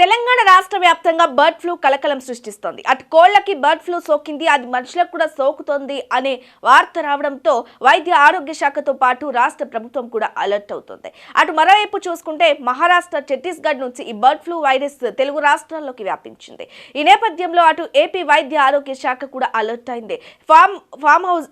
తెలంగాణ రాష్ట్ర వ్యాప్తంగా bird flu కలకలం సృష్టిస్తోంది. అటు కోళ్ళకి బర్డ్ ఫ్లూ సోకింది అది మనుషులకు కూడా సోకుతోంది అనే వార్త రావడంతో వైద్య ఆరోగ్య శాఖతో పాటు రాష్ట్ర ప్రభుత్వం కూడా అలర్ట్ అవుతోంది. అటు మరోవైపు చూసుకుంటే మహారాష్ట్ర ఛత్తీస్గఢ్ నుంచి ఈ బర్డ్ ఫ్లూ వైరస్ తెలుగు రాష్ట్రాల్లోకి వ్యాపించింది. ఈ నేపథ్యంలో అటు ఏపీ వైద్య ఆరోగ్య శాఖ కూడా అలర్ట్ అయింది. ఫామ్ ఫామ్ హౌస్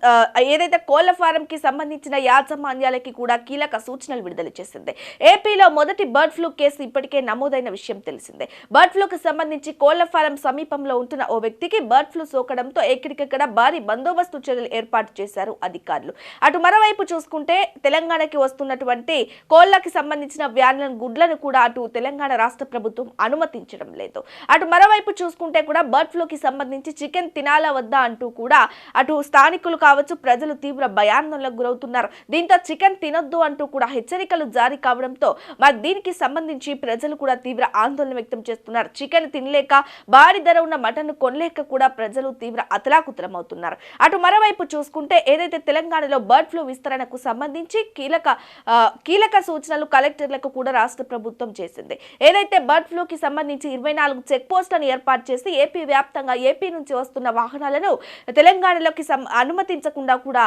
ఏదైతే కోళ్ళ ఫారం కి సంబంధించిన యాజమాన్యాలకి కూడా కీలక సూచనలు విడుదల చేసింది. ఏపీలో మొదటి బర్డ్ ఫ్లూ కేసు ఇప్పటికే నమోదైన విషయం తెలిసింది. బర్డ్ ఫ్లూకు సంబంధించి కోళ్ళ ఫారం సమీపంలో ఉంటున్న ఓ వ్యక్తికి బర్డ్ ఫ్లూ సోకడంతో ఎక్కడికక్కడ భారీ బందోబస్తు చర్యలు ఏర్పాటు చేశారు అధికారులు. అటు మరోవైపు చూసుకుంటే తెలంగాణకి వస్తున్నటువంటి కోళ్ళకి సంబంధించిన వ్యాన్లను గుడ్లను కూడా అటు తెలంగాణ రాష్ట్ర ప్రభుత్వం అనుమతించడం లేదు. అటు మరోవైపు చూసుకుంటే కూడా బర్డ్ ఫ్లూకి సంబంధించి చికెన్ తినాలా వద్దా అంటూ కూడా అటు స్థానికులు కావచ్చు ప్రజలు తీవ్ర భయాందోళనకు గురవుతున్నారు. దీంతో చికెన్ తినొద్దు అంటూ కూడా హెచ్చరికలు జారీ కావడంతో మరి దీనికి సంబంధించి ప్రజలు కూడా తీవ్ర ఆందోళన వ్యక్తం చేస్తున్నారు. చికెన్ తినలేక భారీ ధర ఉన్న మటన్ కొనలేక కూడా ప్రజలు తీవ్ర అతలాకుతలమవుతున్నారు. అటు మరోవైపు చూసుకుంటే ఏదైతే తెలంగాణలో బర్డ్ ఫ్లూ విస్తరణకు సంబంధించి కీలక కీలక సూచనలు కలెక్టర్లకు కూడా రాష్ట్ర ప్రభుత్వం చేసింది. ఏదైతే బర్డ్ ఫ్లూకి సంబంధించి ఇరవై నాలుగు చెక్ పోస్టులను ఏర్పాటు చేసి ఏపీ వ్యాప్తంగా ఏపీ నుంచి వస్తున్న వాహనాలను తెలంగాణలోకి సం- అనుమతించకుండా కూడా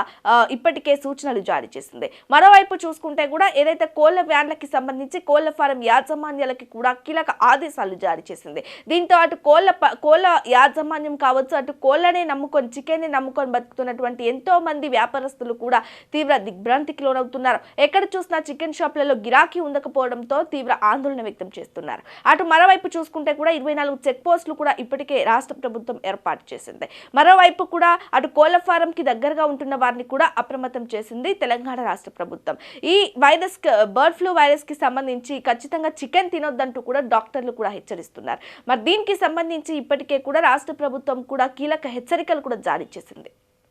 ఇప్పటికే సూచనలు జారీ చేసింది. మరోవైపు చూసుకుంటే కూడా ఏదైతే కోళ్ళ వ్యాన్లకి సంబంధించి కోళ్ళ ఫారం యాజమాన్యాలకి కూడా కీలక ఆదేశాలు జారీ చేసింది. దీంతో అటు కోళ్ళ కోళ్ళ యాజమాన్యం కావచ్చు అటు కోళ్ళనే నమ్ముకొని చికెన్ని నమ్ముకొని బతుకుతున్నటువంటి ఎంతో మంది వ్యాపారస్తులు కూడా తీవ్ర దిగ్భ్రాంతికి లోనవుతున్నారు. ఎక్కడ చూసినా చికెన్ షాప్లలో గిరాకీ ఉండకపోవడంతో తీవ్ర ఆందోళన వ్యక్తం చేస్తున్నారు. అటు మరోవైపు చూసుకుంటే కూడా ఇరవై నాలుగు చెక్ పోస్టులు కూడా ఇప్పటికే రాష్ట్ర ప్రభుత్వం ఏర్పాటు చేసింది. మరోవైపు కూడా అటు కోళ్ళ ఫారంకి దగ్గరగా ఉంటున్న వారిని కూడా అప్రమత్తం చేసింది తెలంగాణ రాష్ట్ర ప్రభుత్వం. ఈ వైరస్ బర్డ్ ఫ్లూ వైరస్కి సంబంధించి ఖచ్చితంగా చికెన్ తినొద్దంటూ కూడా డాక్టర్లు కూడా హెచ్చరిస్తున్నారు. మరి దీనికి సంబంధించి ఇప్పటికే కూడా రాష్ట్ర ప్రభుత్వం కూడా కీలక హెచ్చరికలు కూడా జారీ చేసింది.